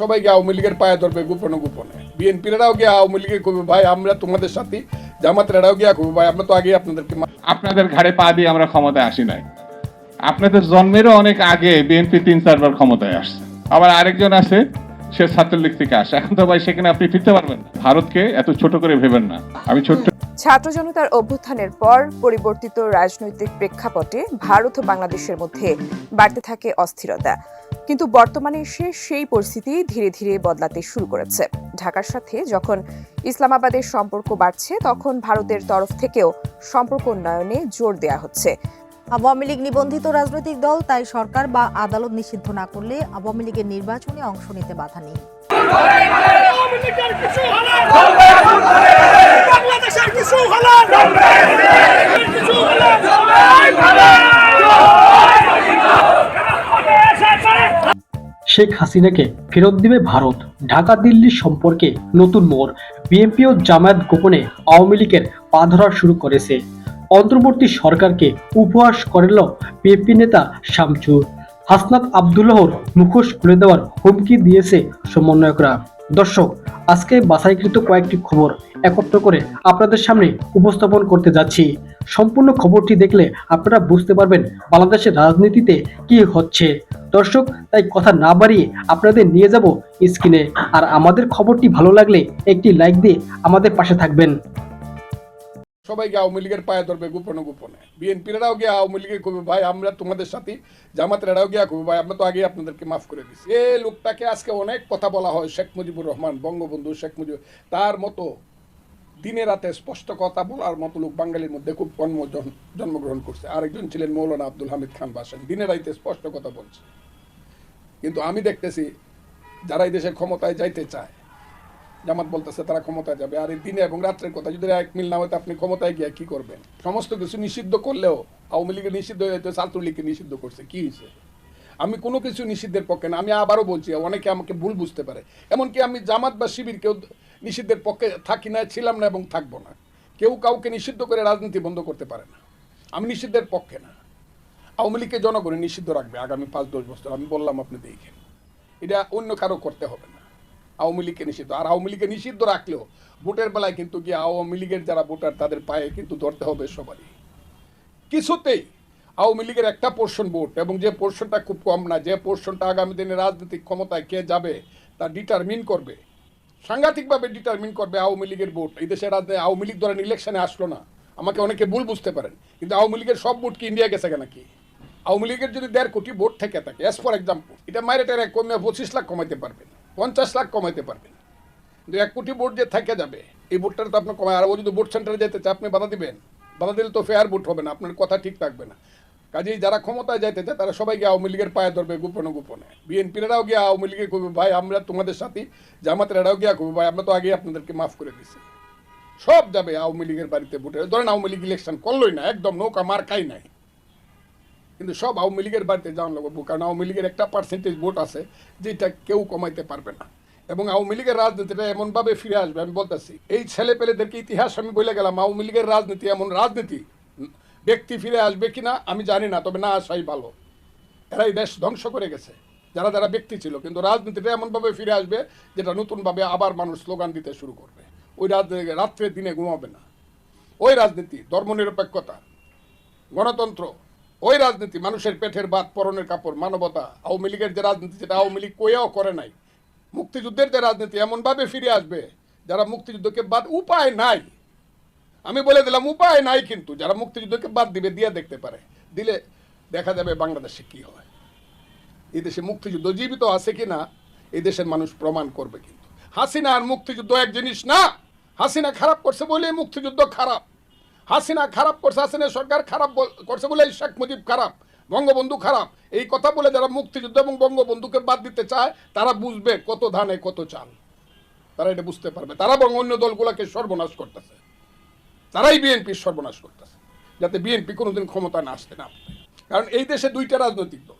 সবাইকে আওয়ামী লীগের পায়ে ধরবে গোপনে গোপনে। বিএনপিরাও গিয়ে আওয়ামী লীগের কবি ভাই আমরা তোমাদের সাথে জামাতেরাও গিয়া কবি ভাই আমরা তো আগে আপনাদেরকে আপনাদের ঘাড়ে পা দিয়ে আমরা ক্ষমতায় আসি নাই। আপনাদের জন্মেরও অনেক আগে বিএনপি তিন চারবার ক্ষমতায় আসছে। আবার আরেকজন আছে সে ছাত্রলীগ থেকে আসে। এখন তো ভাই সেখানে আপনি ফিরতে পারবেন না। ভারতকে এত ছোট করে ভেবেন না। আমি ছোট্ট ছাত্র জনতার অভ্যুত্থানের পর পরিবর্তিত রাজনৈতিক প্রেক্ষাপটে ভারত ও বাংলাদেশের মধ্যে বাড়তে থাকে অস্থিরতা। কিন্তু বর্তমানে এসে সেই পরিস্থিতি ধীরে ধীরে বদলাতে শুরু করেছে। ঢাকার সাথে যখন ইসলামাবাদের সম্পর্ক বাড়ছে তখন ভারতের তরফ থেকেও সম্পর্ক উন্নয়নে জোর দেওয়া হচ্ছে। আওয়ামী লীগ নিবন্ধিত রাজনৈতিক দল তাই সরকার বা আদালত নিষিদ্ধ না করলে আওয়ামী লীগের নির্বাচনে অংশ নিতে বাধা নেই। বাংলাদেশের কিছু হলার কিছু হলার শেখ হাসিনাকে ফেরত দিবে ভারত। ঢাকা দিল্লির সম্পর্কে নতুন মোড়। বিএনপি ও জামায়াত গোপনে আওয়ামী লীগের পা ধরা শুরু করেছে। অন্তর্বর্তী সরকারকে উপহাস করল বিএনপি নেতা শামচুর হাসনাত আবদুল্লাহর মুখোশ খুলে দেওয়ার হুমকি দিয়েছে সমন্বয়করা। দর্শক, আজকে বাছাইকৃত কয়েকটি খবর একত্র করে আপনাদের সামনে উপস্থাপন করতে যাচ্ছি। সম্পূর্ণ খবরটি দেখলে আপনারা বুঝতে পারবেন বাংলাদেশের রাজনীতিতে কি হচ্ছে। দর্শক, তাই কথা না বাড়িয়ে আপনাদের নিয়ে যাব স্ক্রিনে। আর আমাদের খবরটি ভালো লাগলে একটি লাইক দিয়ে আমাদের পাশে থাকবেন। সবাইকে আওয়ামী লীগের পায়ে ধরবে গোপনে গোপনে। বিএনপিরাও গিয়ে আওয়ামী লীগের কবি, ভাই, আমরা তোমাদের সাথে, জামাতেরাও গিয়া কবি, ভাই, আমরা তো আগে আপনাদেরকে মাফ করে দিচ্ছি এ লোকটাকে আজকে অনেক কথা বলা হয় শেখ মুজিবুর রহমান, বঙ্গবন্ধু শেখ মুজিব, তার মতো দিনে রাতে স্পষ্ট কথা বলার মতো লোক বাঙালির মধ্যে খুব কর্ম জন্মগ্রহণ করছে। আরেকজন ছিলেন মৌলানা আব্দুল হামিদ খান বাসেন। দিনে রাইতে স্পষ্ট কথা বলছে। কিন্তু আমি দেখতেছি, যারা এই দেশে ক্ষমতায় যাইতে চায়, জামাত বলতেছে তারা ক্ষমতায় যাবে। আর এই দিনে এবং রাত্রের কথা যদি এক মিল না হয়তো আপনি ক্ষমতায় গিয়ে কি করবেন? সমস্ত কিছু নিষিদ্ধ করলেও আওয়ামী লীগের নিষিদ্ধ হয়ে যেত ছাত্রলীগকে নিষিদ্ধ করছে। কি হয়েছে আমি কোনো কিছু নিষিদ্ধের পক্ষে না। আমি আবারও বলছি, অনেকে আমাকে ভুল বুঝতে পারে। এমনকি আমি জামাত বা শিবির কেউ নিষিদ্ধের পক্ষে থাকি না, ছিলাম না এবং থাকব না। কেউ কাউকে নিষিদ্ধ করে রাজনীতি বন্ধ করতে পারে না। আমি নিষিদ্ধের পক্ষে না। আওয়ামী লীগকে জনগণই নিষিদ্ধ রাখবে আগামী পাঁচ, দশ বছর। আমি বললাম, আপনি দেখেন। এটা অন্য কারও করতে হবে না। আওয়ামী লীগকে নিষিদ্ধ। আর আওয়ামী লীগকে নিষিদ্ধ রাখলেও ভোটের বেলায় কিন্তু গিয়ে আওয়ামী লীগের যারা ভোটার, তাদের পায়ে কিন্তু ধরতে হবে সবারই। কিছুতেই আওয়ামী লীগের একটা পোর্শন ভোট এবং যে পোর্শনটা খুব কম না, যে পোর্শনটা আগামী দিনে রাজনৈতিক ক্ষমতায় কে যাবে, তা ডিটারমিন করবে। সাংঘাতিকভাবে ডিটারমিন করবে আওয়ামী লীগের ভোট এই দেশের রাজনীতি আওয়ামী লীগ ধরেন ইলেকশনে আসলো না। আমাকে অনেকে ভুল বুঝতে পারেন। কিন্তু আওয়ামী লীগের সব ভোট কি ইন্ডিয়া গেছে কেন কি আওয়ামী লীগের যদি দেড় কোটি ভোট থেকে থাকে অ্যাজ ফর এক্সাম্পল এটা মাইরে টেরে কমে পঁচিশ লাখ কমাইতে পারবেন, পঞ্চাশ লাখ কমাইতে পারবেন। কিন্তু এক কোটি ভোট যে থেকে যাবে, এই ভোটটা তো আপনি কমায় আর ও যদি ভোট সেন্টারে যেতে চায়, আপনি বাধা দিবেন। বাধা দিলে তো ফেয়ার ভোট হবে না, আপনার কথা ঠিক থাকবে না। কাজেই যারা ক্ষমতায় যাইতে চায়, তারা সবাইকে আওয়ামী লীগের পায়ে ধরবে গোপনে গোপনে। বিএনপিরাও গিয়ে আওয়ামী লীগের কবি, ভাই, আমরা তোমাদের সাথে, জামাতেরাও গিয়া কবি, ভাই, আমরা তো আগে আপনাদেরকে মাফ করে দিছি সব যাবে আওয়ামী লীগের বাড়িতে ভোটে। ধরেন আওয়ামী লীগ ইলেকশন করলোই না, একদম নৌকা মার মার্কাই নাই। কিন্তু সব আওয়ামী লীগের বাড়িতে যাওয়ান লাগবে, কারণ আওয়ামী লীগের একটা পার্সেন্টেজ ভোট আছে, যেটা কেউ কমাইতে পারবে না। এবং আওয়ামী লীগের রাজনীতিটা এমনভাবে ফিরে আসবে, আমি বলতেছি, এই ছেলে পেলেদেরকে ইতিহাস আমি বলে গেলাম, আওয়ামী লীগের রাজনীতি এমন রাজনীতি ব্যক্তি ফিরে আসবে কিনা আমি জানি না, তবে না আসাই ভালো। এরা এই দেশ ধ্বংস করে গেছে। যারা যারা ব্যক্তি ছিল, কিন্তু রাজনীতিটা এমনভাবে ফিরে আসবে যেটা নতুনভাবে আবার মানুষ স্লোগান দিতে শুরু করবে। ওই রাত্রে দিনে ঘুমাবে না। ওই রাজনীতি, ধর্মনিরপেক্ষতা, গণতন্ত্র, ওই রাজনীতি, মানুষের পেটের বাদ পরনের কাপড়, মানবতা, আওয়ামী লীগের যে রাজনীতি, যেটা আওয়ামী লীগ কয়েও করে নাই। মুক্তিযুদ্ধের যে রাজনীতি, এমনভাবে ফিরে আসবে, যারা মুক্তিযুদ্ধকে বাদ উপায় নাই। আমি বলে দিলাম, উপায় নাই কিন্তু। যারা মুক্তিযুদ্ধকে বাদ দিবে, দিয়ে দেখতে পারে। দিলে দেখা যাবে বাংলাদেশে কি হয়। এই দেশে মুক্তিযুদ্ধ জীবিত আছে কি না, এই দেশের মানুষ প্রমাণ করবে কিন্তু। হাসিনা আর মুক্তিযুদ্ধ এক জিনিস না। হাসিনা খারাপ করছে বলে মুক্তিযুদ্ধ খারাপ। হাসিনা খারাপ করছে, হাসিনা সরকার খারাপ করছে বলে শেখ মুজিব খারাপ, বঙ্গবন্ধু খারাপ। এই কথা বলে যারা মুক্তিযুদ্ধ এবং বঙ্গবন্ধুকে বাদ দিতে চায়, তারা বুঝবে কত ধানে কত চাল। তারা এটা বুঝতে পারবে। তারা বরং অন্য দলগুলোকে সর্বনাশ করতেছে। তারাই বিএনপির সর্বনাশ করতেছে, যাতে বিএনপি কোনোদিন ক্ষমতায় না আসতে না কারণ এই দেশে দুইটা রাজনৈতিক দল,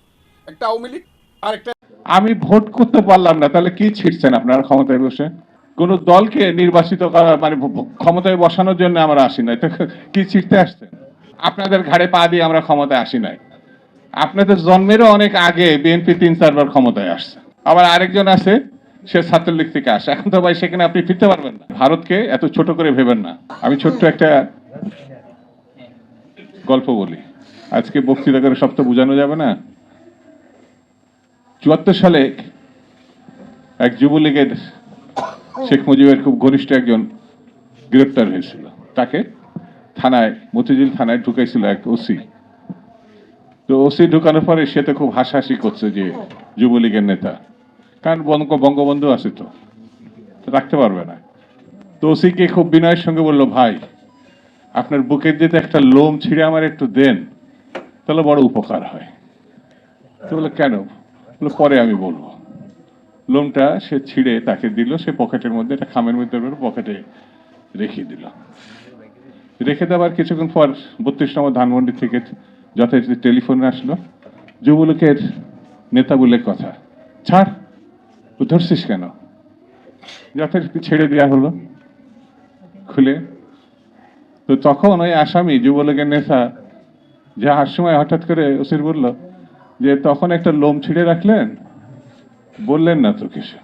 একটা আওয়ামী লীগ আর একটা আমি ভোট করতে পারলাম না, তাহলে কি ছিটছেন আপনারা ক্ষমতায় বসে? কোন দলকে নির্বাচিত করা মানে ক্ষমতায় বসানোর জন্য আমরা আসি নাই কি ছিটতে আসছেন? আপনাদের ঘাড়ে পা দিয়ে আমরা ক্ষমতায় আসি নাই। আপনাদের জন্মেরও অনেক আগে বিএনপি তিন চারবার ক্ষমতায় আসছে। আবার আরেকজন আছে সে ছাত্রলীগ থেকে আসে। এখন তো ভাই সেখানে আপনি ফিরতে পারবেন না। ভারতকে এত ছোট করে ভেবেন না। আমি ছোট্ট একটা গল্প বলি। আজকে বক্তৃতা করে সব তো বোঝানো যাবে না। চুয়াত্তর সালে এক যুবলীগের শেখ মুজিবের খুব ঘনিষ্ঠ একজন গ্রেপ্তার হয়েছিল। তাকে থানায়, মতিঝিল থানায় ঢুকাইছিল এক ওসি তো ওসি ঢুকানোর পরে সে তো খুব হাসাহাসি করছে যে যুবলীগের নেতা। কারণ বঙ্গ বঙ্গবন্ধু আছে তো। রাখতে পারবে না। তো ওসিকে খুব বিনয়ের সঙ্গে বলল, ভাই, আপনার বুকের যদি একটা লোম ছিঁড়ে আমার একটু দেন, তাহলে বড় উপকার হয়। তো বলে কেন? বলে পরে আমি বলব। লোমটা সে ছিঁড়ে তাকে দিল, সে পকেটের মধ্যে, একটা খামের মধ্যে পকেটে রেখে দিল। রেখে দেওয়ার কিছুক্ষণ পর বত্রিশ নম্বর ধানমন্ডি থেকে যথারীতি টেলিফোন আসলো। যুবলীগের নেতা বলে কথা, ছাড় ধরছিস কেন? যথারীতি ছেড়ে দেওয়া হলো। খুলে। তো তখন ওই আসামি, যুবলীগের নেতা যাওয়ার সময় হঠাৎ করে ওসির বলল যে, তখন একটা লোম ছিঁড়ে রাখলেন? বললেন না তো কিছু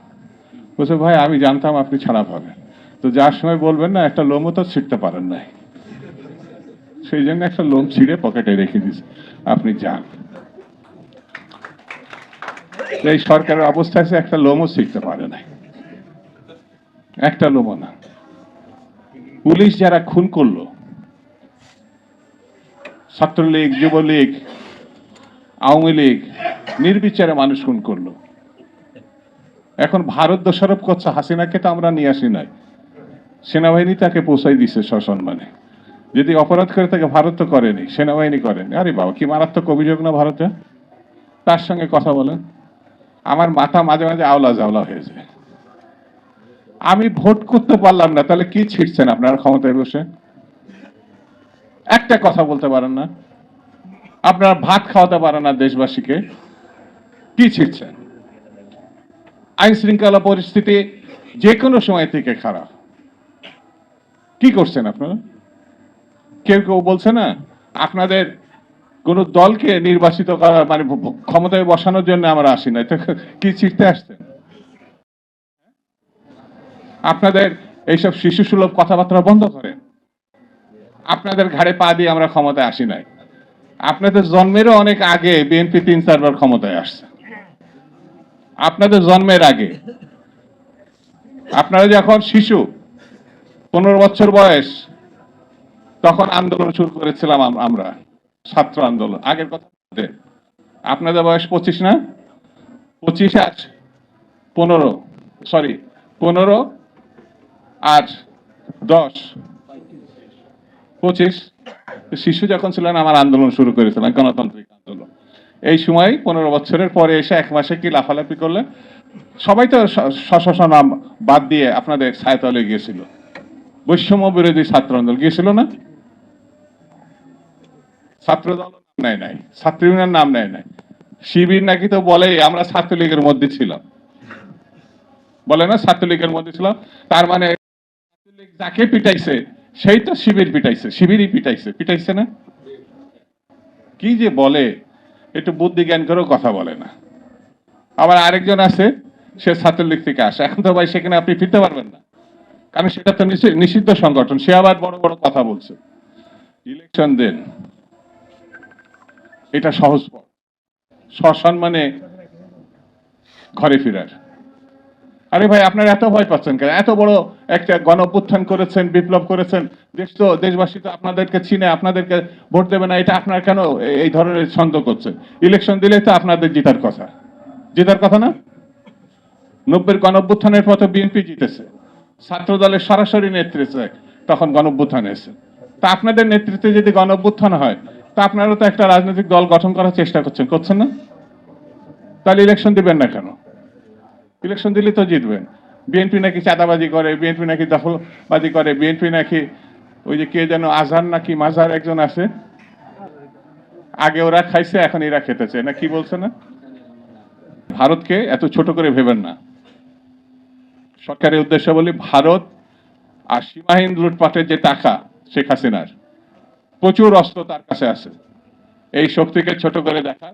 বলছে, ভাই, আমি জানতাম আপনি ছাড়া পাবেন। তো যার সময় বলবেন না, একটা লোমও তো ছিঁড়তে পারেন নাই। সেই জন্য একটা লোম ছিঁড়ে পকেটে রেখে দিস আপনি যান। এই সরকারের অবস্থা আছে একটা লোমও শিখতে পারে নাই। একটা লোমও না। পুলিশ যারা খুন করল, ছাত্রলীগ, যুবলীগ, আওয়ামী লীগ, নির্বিচারে মানুষ খুন করল। এখন ভারত দোষারোপ করছে, হাসিনাকে তো আমরা নিয়ে আসি নাই। সেনাবাহিনী তাকে পৌঁছাই দিছে সসম্মানে। যদি অপরাধ করে তাকে ভারত তো করেনি, সেনাবাহিনী করেনি। আরে বাবা, কি মারাত্মক অভিযোগ না ভারতে? তার সঙ্গে কথা বলেন। আমার মাথা মাঝে মাঝে আওলা জাওলা হয়ে যায়। আমি ভোট করতে পারলাম না, তাহলে কি ছিটছেন আপনারা ক্ষমতায় বসে? একটা কথা বলতে পারেন না। আপনারা ভাত খাওয়াতে পারেন না দেশবাসীকে। কি ছিটছেন আইন শৃঙ্খলা পরিস্থিতি যে কোনো সময় থেকে খারাপ। কি করছেন আপনারা? কেউ কেউ বলছে না, আপনাদের কোন দলকে নির্বাচিত করা মানে ক্ষমতায় বসানোর জন্য আমরা আসি না। কি ছিটতে আসছেন আপনাদের এইসব শিশু সুলভ কথাবার্তা বন্ধ করেন। আপনাদের ঘাড়ে পা দিয়ে আমরা ক্ষমতায় আসি নাই। আপনাদের জন্মেরও অনেক আগে বিএনপি তিন চারবার ক্ষমতায় আসছে। আপনাদের জন্মের আগে। আপনারা যখন শিশু, পনেরো বছর বয়স, তখন আন্দোলন শুরু করেছিলাম আমরা। ছাত্র আন্দোলন। আগের কথা আপনাদের বয়স পঁচিশ না? পঁচিশ আর পনেরো সরি পনেরো আর দশ। পঁচিশ, শিশু যখন ছিলেন, আমার আন্দোলন শুরু করেছিলাম গণতান্ত্রিক আন্দোলন। এই সময় পনেরো বছরের পরে এসে এক মাসে কি লাফালাফি করলেন? সবাই তো সশস নাম বাদ দিয়ে আপনাদের ছায়াতলে গিয়েছিল। বৈষম্য বিরোধী ছাত্র আন্দোলন গিয়েছিল না? নাই ছাত্র নাম নেয় নাই। শিবির নাকি তো বলে আমরা ছাত্রলীগের মধ্যে ছিলাম। বলে না ছাত্রলীগের মধ্যে ছিলাম? তার মানে যাকে পিটাইছে, সেই তো শিবির পিটাইছে, শিবিরই পিটাইছে। পিটাইছে না? কি যে বলে? একটু বুদ্ধি জ্ঞান করেও কথা বলে না। আবার আরেকজন আছে, সে ছাত্রলীগ থেকে আসে। এখন তো ভাই সেখানে আপনি ফিরতে পারবেন না। কারণ সেটা তো নিষিদ্ধ সংগঠন, সে আবার বড় বড় কথা বলছে। ইলেকশন দেন। এটা সহজ পথ। সসম্মানে ঘরে ফেরার। আরে ভাই, আপনারা এত ভয় পাচ্ছেন কেন? এত বড় একটা গণ অভ্যুত্থান করেছেন, বিপ্লব করেছেন। দেশ তো, দেশবাসী তো আপনাদেরকে চিনে, আপনাদেরকে ভোট দেবে না, এটা আপনার কেন এই ধরনের ছন্দ করছেন? ইলেকশন দিলে তো আপনাদের জেতার কথা। জেতার কথা না? নব্বের গণ অভ্যুত্থানের পথে বিএনপি জিতেছে। ছাত্র দলের সরাসরি নেতৃত্বে তখন গণ অভ্যুত্থান এসেছে তা আপনাদের নেতৃত্বে যদি গণ অভ্যুত্থান হয় তা আপনারা তো একটা রাজনৈতিক দল গঠন করার চেষ্টা করছেন করছেন না? তাহলে ইলেকশন দিবেন না কেন? ইলেকশন দিলে তো জিতবেন। বিএনপি নাকি চাঁদাবাজি করে বিএনপি নাকি দখলবাজি করে বিএনপি নাকি ওই যে কে যেন আজহার নাকি মাঝার একজন আছে। আগে ওরা খাইছে, এখন এরা খেতেছে, না কি বলছে না? ভারতকে এত ছোট করে ভেবেন না। সরকারের উদ্দেশ্য বলি, ভারত আর সীমাহীন লুটপাটের যে টাকা, শেখ হাসিনার প্রচুর অস্ত্র তার কাছে আছে। এই শক্তিকে ছোট করে দেখা,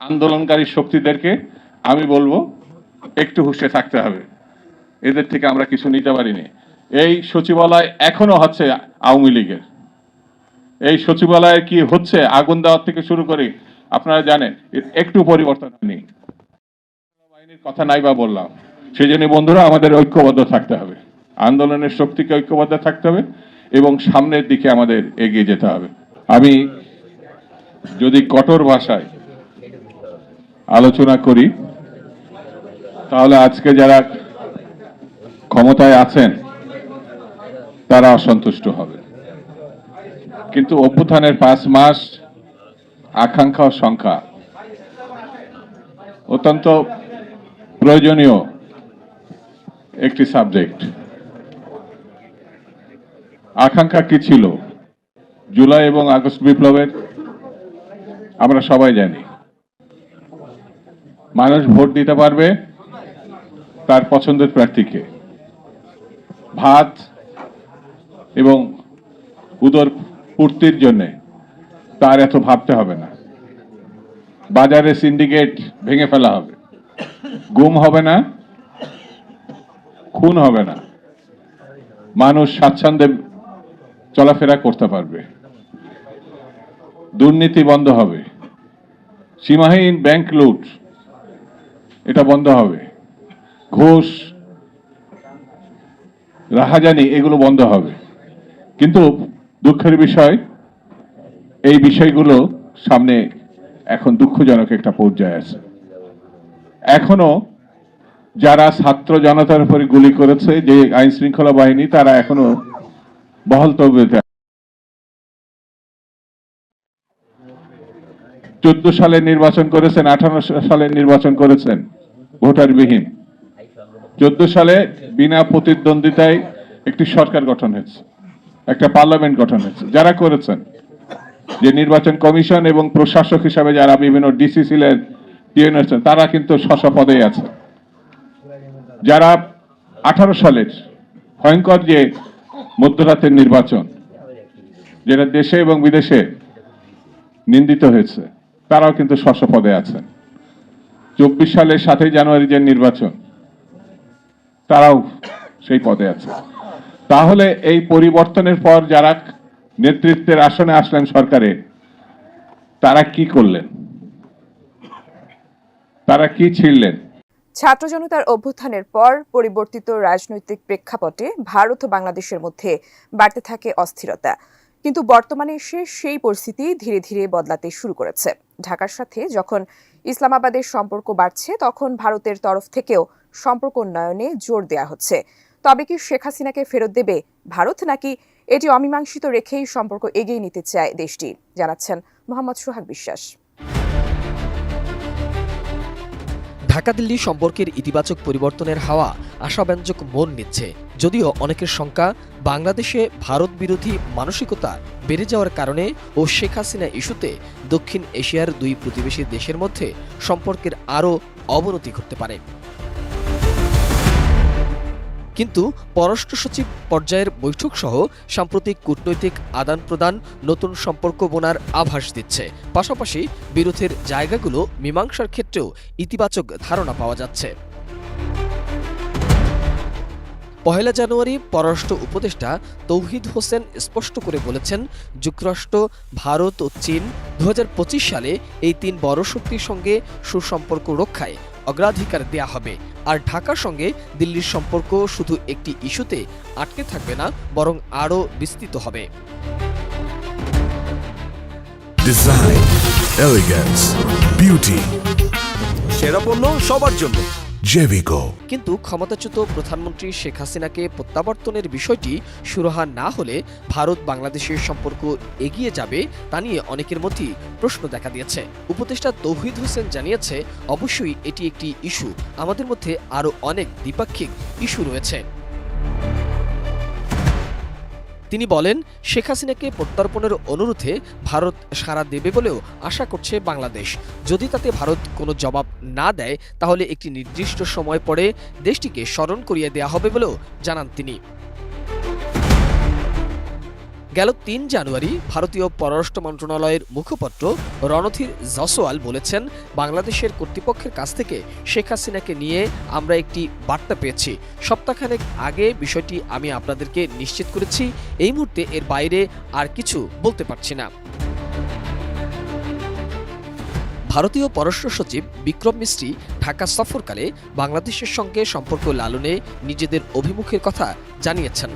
আন্দোলনকারী শক্তিদেরকে আমি বলব, একটু হুঁশে থাকতে হবে। এদের থেকে আমরা কিছু নিতে পারিনি। এই সচিবালয় এখনও হচ্ছে আওয়ামী লীগের। এই সচিবালয়ে কি হচ্ছে, আগুন দেওয়ার থেকে শুরু করে, আপনারা জানেন একটু পরিবর্তন নেই বাহিনীর কথা নাই বা বললাম। সেই জন্য বন্ধুরা, আমাদের ঐক্যবদ্ধ থাকতে হবে। আন্দোলনের শক্তিকে ঐক্যবদ্ধ থাকতে হবে। এবং সামনের দিকে আমাদের এগিয়ে যেতে হবে। আমি যদি কঠোর ভাষায় আলোচনা করি, তাহলে আজকে যারা ক্ষমতায় আছেন, তারা অসন্তুষ্ট হবে। কিন্তু অভ্যুত্থানের পাঁচ মাস আকাঙ্ক্ষা ও সংখ্যা অত্যন্ত প্রয়োজনীয় একটি সাবজেক্ট। আকাঙ্ক্ষা কি ছিল? জুলাই এবং আগস্ট বিপ্লবের? আমরা সবাই জানি। মানুষ ভোট দিতে পারবে তার পছন্দের প্রার্থীকে। ভাত এবং উদর পূর্তির জন্যে তার এত ভাবতে হবে না। বাজারে সিন্ডিকেট ভেঙে ফেলা হবে। গুম হবে না, খুন হবে না। মানুষ স্বাচ্ছন্দ্যে চলাফেরা করতে পারবে। দুর্নীতি বন্ধ হবে। সীমাহীন ব্যাংক লুট এটা বন্ধ হবে। ঘুষ, রাহাজানি, এগুলো বন্ধ হবে। কিন্তু দুঃখের বিষয়, এই বিষয়গুলো সামনে এখন দুঃখজনক একটা পর্যায়ে আছে। এখনও যারা ছাত্র জনতার উপরে গুলি করেছে, যে আইন শৃঙ্খলা বাহিনী, তারা এখনও বহল তবিয়তে চোদ্দ সালে নির্বাচন করেছেন, আঠারো সালে নির্বাচন করেছেন ভোটারবিহীন। চোদ্দ সালে বিনা প্রতিদ্বন্দ্বিতায় একটি সরকার গঠন হয়েছে, একটা পার্লামেন্ট গঠন হয়েছে। যারা করেছেন, যে নির্বাচন কমিশন এবং প্রশাসক হিসাবে যারা বিভিন্ন ডিসি ছিলেন পিএন তারা কিন্তু স্ব পদেই আছে যারা আঠারো সালের ভয়ঙ্কর যে মধ্যরাতের নির্বাচন, যেটা দেশে এবং বিদেশে নিন্দিত হয়েছে, তারাও কিন্তু স্ব পদে আছেন। চব্বিশ সালের সাতই জানুয়ারি যে নির্বাচন, তারাও সেই পদে আছে। তাহলে এই পরিবর্তনের পর যারা নেতৃত্বের আসনে আসলেন সরকারে, তারা কি করলেন? তারা কি ছিড়লেন? ছাত্র জনতার অভ্যুত্থানের পর পরিবর্তিত রাজনৈতিক প্রেক্ষাপটে ভারত ও বাংলাদেশের মধ্যে বাড়তে থাকে অস্থিরতা। কিন্তু বর্তমানে এসে সেই পরিস্থিতি ধীরে ধীরে বদলাতে শুরু করেছে। ঢাকার সাথে যখন ইসলামাবাদের সম্পর্ক বাড়ছে, তখন ভারতের তরফ থেকেও সম্পর্ক উন্নয়নে জোর দেওয়া হচ্ছে। তবে কি শেখ হাসিনাকে ফেরত দেবে ভারত, নাকি এটি অমীমাংসিত রেখেই সম্পর্ক এগিয়ে নিতে চায় দেশটি? জানাচ্ছেন মোহাম্মদ সোহাগ বিশ্বাস। ঢাকা দিল্লি সম্পর্কের ইতিবাচক পরিবর্তনের হাওয়া আশাব্যঞ্জক মন নিচ্ছে। যদিও অনেকের শঙ্কা, বাংলাদেশে ভারত বিরোধী মানসিকতা বেড়ে যাওয়ার কারণে ও শেখ হাসিনা ইস্যুতে দক্ষিণ এশিয়ার দুই প্রতিবেশী দেশের মধ্যে সম্পর্কের আরও অবনতি ঘটতে পারে। কিন্তু পররাষ্ট্র সচিব পর্যায়ের বৈঠক সহ সাম্প্রতিক কূটনৈতিক আদান প্রদান নতুন সম্পর্ক বোনার আভাস দিচ্ছে। পাশাপাশি বিরোধের জায়গাগুলো মীমাংসার ক্ষেত্রেও ইতিবাচক ধারণা পাওয়া যাচ্ছে। পহেলা জানুয়ারি পররাষ্ট্র উপদেষ্টা তৌহিদ হোসেন স্পষ্ট করে বলেছেন, যুক্তরাষ্ট্র, ভারত ও চীন দু হাজার পঁচিশ সালে এই তিন বড় শক্তির সঙ্গে সুসম্পর্ক রক্ষায় অগ্রাধিকার দেয়া হবে। আর ঢাকার সঙ্গে দিল্লির সম্পর্ক শুধু একটি ইস্যুতে আটকে থাকবে না বরং আরও বিস্তৃত হবে। Beauty, সেরা পণ্য সবার জন্য। Jevico. কিন্তু ক্ষমতাচ্যুত প্রধানমন্ত্রী শেখ হাসিনাকে প্রত্যাবর্তনের বিষয়টি সুরাহা না হলে ভারত বাংলাদেশের সম্পর্ক এগিয়ে যাবে তা নিয়ে অনেকের মধ্যেই প্রশ্ন দেখা দিয়েছে। উপদেষ্টা তৌহিদ হোসেন জানিয়েছে, অবশ্যই এটি একটি ইস্যু। আমাদের মধ্যে আরও অনেক দ্বিপাক্ষিক ইস্যু রয়েছে। তিনি বলেন, শেখ হাসিনাকে প্রত্যর্পণের অনুরোধে ভারত সাড়া দেবে বলেও আশা করছে বাংলাদেশ। যদি তাতে ভারত কোনো জবাব না দেয়, তাহলে একটি নির্দিষ্ট সময় পরে দেশটিকে স্মরণ করিয়ে দেওয়া হবে বলেও জানান তিনি। গেল তিন জানুয়ারি ভারতীয় পররাষ্ট্র মন্ত্রণালয়ের মুখপাত্র রণধীর জসওয়াল বলেছেন, বাংলাদেশের কর্তৃপক্ষের কাছ থেকে শেখ হাসিনাকে নিয়ে আমরা একটি বার্তা পেয়েছি। সপ্তাহখানেক আগে বিষয়টি আমি আপনাদেরকে নিশ্চিত করেছি, এই মুহূর্তে এর বাইরে আর কিছু বলতে পারছি না। ভারতীয় পররাষ্ট্র সচিব বিক্রম মিস্ত্রি ঢাকা সফরকালে বাংলাদেশের সঙ্গে সম্পর্ক লালনে নিজেদের অভিমুখের কথা জানিয়েছেন।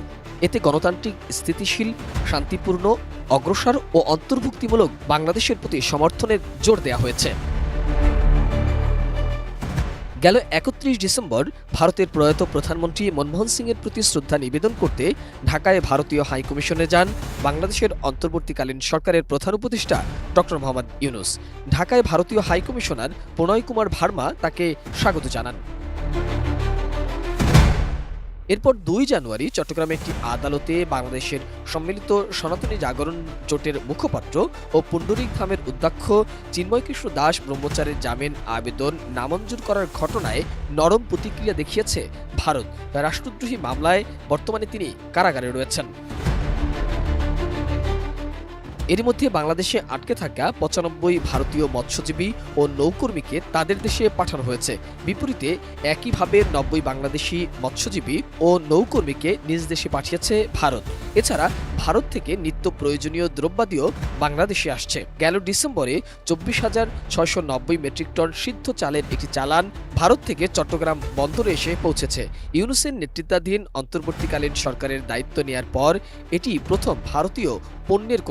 এতে গণতান্ত্রিক, স্থিতিশীল, শান্তিপূর্ণ, অগ্রসর ও অন্তর্ভুক্তিমূলক বাংলাদেশের প্রতি সমর্থনের জোর দেওয়া হয়েছে। গেল একত্রিশ ডিসেম্বর ভারতের প্রয়াত প্রধানমন্ত্রী মনমোহন সিংয়ের প্রতি শ্রদ্ধা নিবেদন করতে ঢাকায় ভারতীয় হাইকমিশনে যান বাংলাদেশের অন্তর্বর্তীকালীন সরকারের প্রধান উপদেষ্টা ডক্টর মোহাম্মদ ইউনুস। ঢাকায় ভারতীয় হাইকমিশনার প্রণয় কুমার ভার্মা তাকে স্বাগত জানান। এরপর দুই জানুয়ারি চট্টগ্রামে একটি আদালতে বাংলাদেশের সম্মিলিত সনাতনী জাগরণ জোটের মুখপাত্র ও পুণ্ডরিক ধামের অধ্যক্ষ চিন্ময়কৃষ্ণ দাস ব্রহ্মচারের জামিন আবেদন নামঞ্জুর করার ঘটনায় নরম প্রতিক্রিয়া দেখিয়েছে ভারত। রাষ্ট্রদ্রোহী মামলায় বর্তমানে তিনি কারাগারে রয়েছেন। এর মধ্যে বাংলাদেশে আটকে থাকা পঁচানব্বই ভারতীয় মৎস্যজীবী ও নৌকর্মীকে তাদের দেশে পাঠানো হয়েছে। বিপরীতে একইভাবে নব্বই বাংলাদেশি মৎস্যজীবী ও নৌকর্মীকে নিজ দেশে পাঠিয়েছে ভারত। এছাড়া ভারত থেকে নিত্য প্রয়োজনীয় দ্রব্যাদিও বাংলাদেশে আসছে। গেল ডিসেম্বরে চব্বিশ হাজার ছয়শো নব্বই মেট্রিক টন সিদ্ধ চালের একটি চালান ভারত থেকে চট্টগ্রাম বন্দরে এসে পৌঁছেছে। ইউনুসের নেতৃত্বাধীন অন্তর্বর্তীকালীন সরকারের দায়িত্ব নেয়ার পর এটি প্রথম ভারতীয় পণ্যের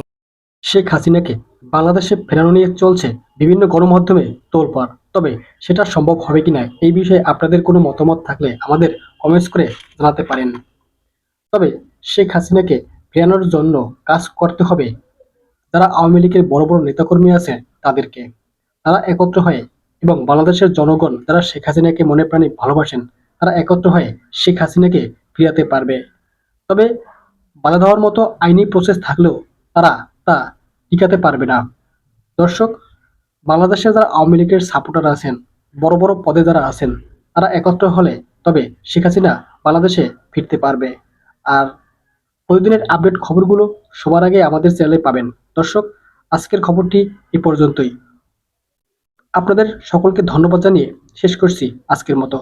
শেখ হাসিনাকে বাংলাদেশে ফেরানো নিয়ে চলছে বিভিন্ন গণমাধ্যমে তোলপাড়। তবে সেটা সম্ভব হবে কিনা এই বিষয়ে আপনাদের কোনো মতামত থাকলে আমাদের কমেন্টস করে জানাতে পারেন। তবে শেখ হাসিনাকে ফেরানোর জন্য কাজ করতে হবে। যারা আওয়ামী লীগের বড় বড় নেতাকর্মী আছে তাদেরকে। তারা একত্র হয়ে এবং বাংলাদেশের জনগণ যারা শেখ হাসিনাকে মনে প্রাণে ভালোবাসেন, তারা একত্র হয়ে শেখ হাসিনাকে ফিরাতে পারবে। তবে বাধা দেওয়ার মতো আইনি প্রসেস থাকলেও তারা তা টিকাতে পারবে না। দর্শক, বাংলাদেশে যারা আওয়ামী লীগের সাপোর্টার আছেন, বড় বড় পদে যারা আছেন, তারা একত্র হলে তবে শেখ হাসিনা বাংলাদেশে ফিরতে পারবে। আর প্রতিদিনের আপডেট খবরগুলো সবার আগে আমাদের চ্যানেলে পাবেন। দর্শক, আজকের খবরটি এ পর্যন্তই। আপনাদের সকলকে ধন্যবাদ জানিয়ে শেষ করছি আজকের মতো।